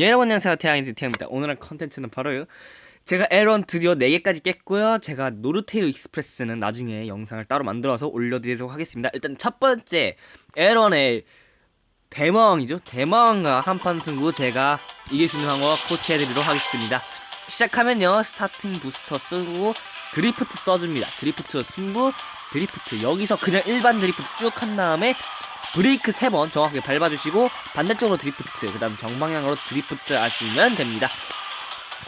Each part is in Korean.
예, 여러분 안녕하세요. 태양이 태양입니다. 오늘의 컨텐츠는 바로요. 제가 에런 드디어 4개까지 깼고요. 제가 노르테일 익스프레스는 나중에 영상을 따로 만들어서 올려드리도록 하겠습니다. 일단 첫 번째 에런의 대마왕이죠. 대마왕과 한판 승부 제가 이길 수 있는 방법 코치해드리도록 하겠습니다. 시작하면요. 스타팅 부스터 쓰고 드리프트 써줍니다. 드리프트 승부 드리프트 여기서 그냥 일반 드리프트 쭉 한 다음에 브레이크 3번 정확하게 밟아주시고 반대쪽으로 드리프트 그 다음 정방향으로 드리프트 하시면 됩니다.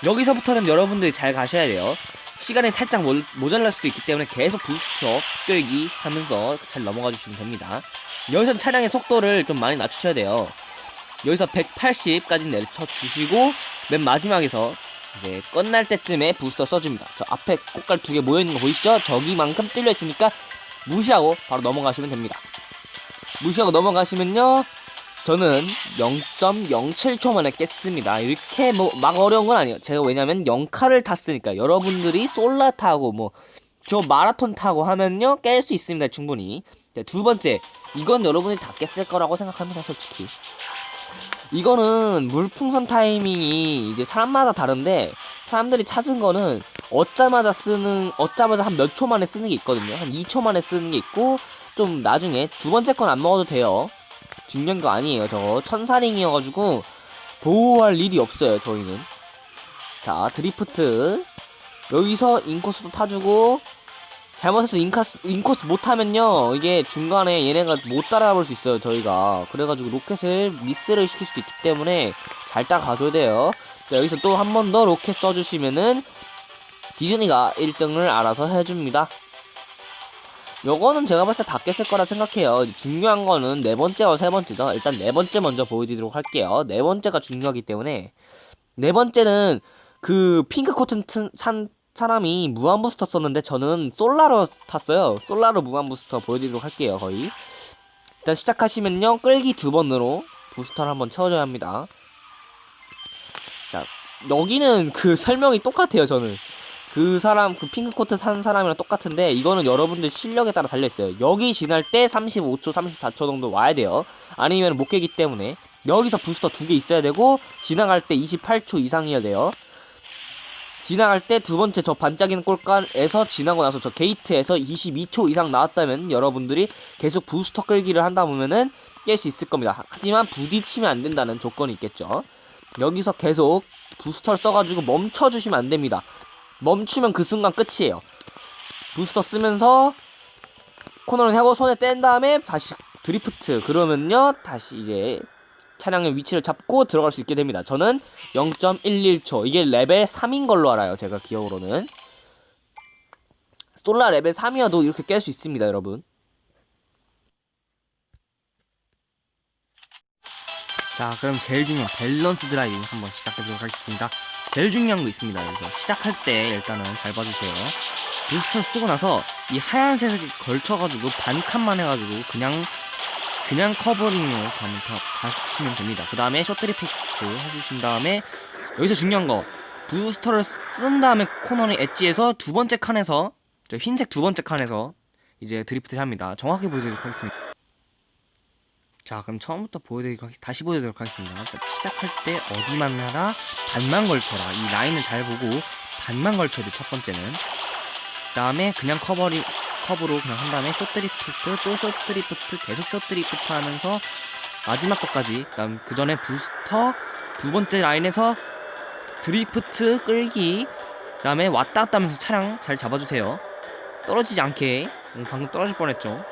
여기서부터는 여러분들이 잘 가셔야 돼요. 시간이 살짝 모, 모자랄 수도 있기 때문에 계속 부스터 끌기 하면서 잘 넘어가 주시면 됩니다. 여기서 차량의 속도를 좀 많이 낮추셔야 돼요. 여기서 180까지 내려쳐 주시고 맨 마지막에서 이제 끝날 때쯤에 부스터 써줍니다. 저 앞에 꽃갈 두 개 모여있는 거 보이시죠? 저기만큼 뚫려 있으니까 무시하고 바로 넘어가시면 됩니다. 무시하고 넘어가시면요 저는 0.07초 만에 깼습니다. 이렇게 뭐 막 어려운 건 아니에요. 제가 왜냐면 0카를 탔으니까 여러분들이 솔라 타고 뭐 저 마라톤 타고 하면요 깰 수 있습니다 충분히. 네, 두 번째 이건 여러분이 다 깼을 거라고 생각합니다 솔직히 이거는 물풍선 타이밍이 이제 사람마다 다른데 사람들이 찾은 거는 얻자마자 쓰는 얻자마자 한 몇 초 만에 쓰는 게 있거든요 한 2초 만에 쓰는 게 있고 좀 나중에 두 번째 건 안 먹어도 돼요. 중요한 거 아니에요. 저거 천사링이어가지고 보호할 일이 없어요. 저희는. 자 드리프트 여기서 인코스도 타주고 잘못해서 인카스, 인코스 못하면요 이게 중간에 얘네가 못 따라볼 수 있어요 저희가 그래가지고 로켓을 미스를 시킬 수도 있기 때문에 잘 따라가줘야 돼요 자 여기서 또 한 번 더 로켓 써주시면은 디즈니가 1등을 알아서 해줍니다 요거는 제가 봤을 때 다 깼을 거라 생각해요. 중요한 거는 네 번째와 세 번째죠. 일단 네 번째 먼저 보여드리도록 할게요. 네 번째가 중요하기 때문에 네 번째는 그 핑크 코튼 튼- 산 사람이 무한 부스터 썼는데 저는 솔라로 탔어요. 솔라로 무한 부스터 보여드리도록 할게요. 거의 일단 시작하시면요 끌기 두 번으로 부스터를 한번 채워줘야 합니다. 자 여기는 그 설명이 똑같아요. 저는 그 사람 그 핑크 코트 산 사람이랑 똑같은데 이거는 여러분들 실력에 따라 달려 있어요. 여기 지날 때 35초, 34초 정도 와야 돼요. 아니면 못 깨기 때문에 여기서 부스터 두 개 있어야 되고 지나갈 때 28초 이상이어야 돼요. 지나갈 때 두 번째 저 반짝이는 꼴간에서 지나고 나서 저 게이트에서 22초 이상 나왔다면 여러분들이 계속 부스터 끌기를 한다 보면은 깰 수 있을 겁니다. 하지만 부딪히면 안 된다는 조건이 있겠죠. 여기서 계속 부스터를 써가지고 멈춰주시면 안 됩니다. 멈추면 그 순간 끝이에요. 부스터 쓰면서 코너를 하고 손에 뗀 다음에 다시 드리프트 그러면요 다시 이제 차량의 위치를 잡고 들어갈 수 있게 됩니다. 저는 0.11초 이게 레벨 3인 걸로 알아요. 제가 기억으로는 솔라 레벨 3이어도 이렇게 깰 수 있습니다, 여러분. 자, 그럼 제일 중요한 밸런스 드라이빙 한번 시작해보도록 하겠습니다. 제일 중요한 거 있습니다. 여기서 시작할 때 일단은 잘 봐주세요. 부스터 쓰고 나서 이 하얀색에 걸쳐가지고 반칸만 해가지고 그냥 그냥 커버링으로 가면 다 가시면 됩니다. 그 다음에 셔트리프트 해주신 다음에 여기서 중요한 거 부스터를 쓴 다음에 코너의 엣지에서 두 번째 칸에서 저 흰색 두 번째 칸에서 이제 드리프트를 합니다. 정확히 보여드리도록 하겠습니다. 자 그럼 처음부터 보여드리도록 하겠, 다시 보여드리도록 하겠습니다. 자, 시작할 때 어디만 하라 반만 걸쳐라. 이 라인을 잘 보고 반만 걸쳐야 돼 첫 번째는. 그 다음에 그냥 커버리 커브로 그냥 한 다음에 숏드리프트 또 숏드리프트 계속 숏드리프트 하면서 마지막 것까지 그다음 그 전에 부스터 두 번째 라인에서 드리프트 끌기 그다음에 왔다 갔다 하면서 차량 잘 잡아주세요. 떨어지지 않게. 음, 방금 떨어질 뻔했죠.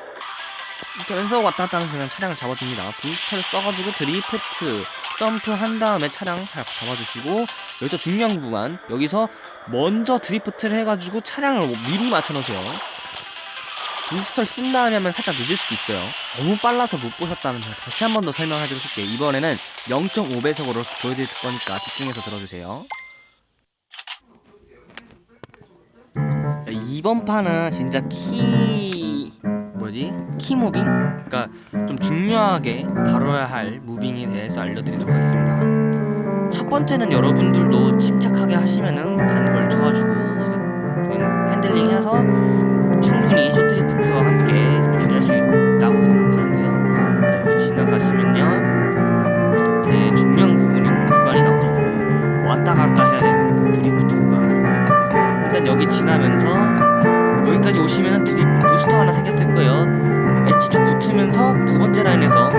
이렇게 하면서 왔다 갔다 하면서 그냥 차량을 잡아줍니다. 부스터를 써가지고 드리프트 점프 한 다음에 차량 잘 잡아주시고 여기서 중요한 구간 여기서 먼저 드리프트를 해가지고 차량을 미리 맞춰놓으세요 부스터를 쓴 다음에 하면 살짝 늦을 수도 있어요. 너무 빨라서 못 보셨다면 제가 다시 한 번 더 설명해드리도록 할게요. 이번에는 0.5배속으로 보여드릴 거니까 집중해서 들어주세요. 자, 이번 판은 진짜 키 뭐지? 키 무빙? 그러니까 좀 중요하게 다뤄야 할 무빙에 대해서 알려드리도록 하겠습니다. 첫 번째는 여러분들도 침착하게 하시면은 반 걸쳐가지고 이제 그냥 핸들링 해서 충분히 쇼트리프트와 함께 지낼 수 있다고 생각하는데요. 자, 여기 지나가시면요. 이제 중요한 구간이, 구간이 왔다 갔다 해야 되는 그 드리프트 구간. 일단 여기 지나면서 여기까지 오시면 드립 부스터 하나 생겼을 거예요. 엣지 쪽 붙으면서 두 번째 라인에서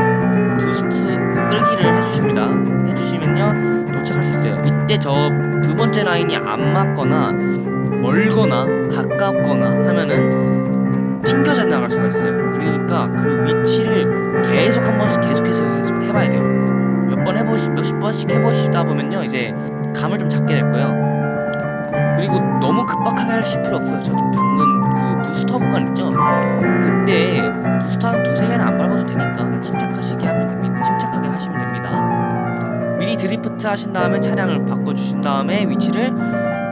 부스트 끌기를 해주십니다. 해주시면요. 도착할 수 있어요. 이때 저 두 번째 라인이 안 맞거나 멀거나 가깝거나 수가 있어요. 그러니까 그 위치를 계속 한 번씩 계속해서 계속 해봐야 돼요. 몇 번 해보시 몇십 번씩 해보시다 보면요 이제 감을 좀 잡게 될 거예요. 그리고 너무 급박하게 하실 필요 없어요. 저도 방금 그 부스터 구간 있죠? 그때 부스터 한 두세 개는 안 밟아도 되니까 침착하시게 하면 됩니다. 침착하게 하시면 됩니다. 미리 드리프트 하신 다음에 차량을 바꿔주신 다음에 위치를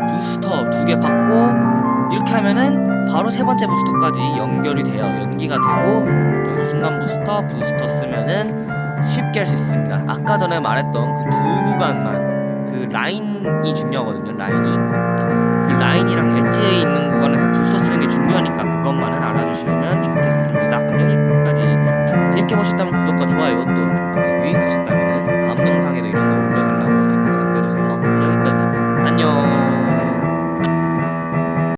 부스터 두 개 받고 이렇게 하면은 바로 세 번째 부스터까지 연결이 돼요. 연기가 되고 여기서 순간 부스터 부스터 쓰면은 쉽게 할 수 있습니다. 아까 전에 말했던 그 두 구간만 그 라인이 중요하거든요 라인이. 그 라인이랑 엣지에 있는 구간에서 부스터 쓰는 게 중요하니까 그것만은 알아주시면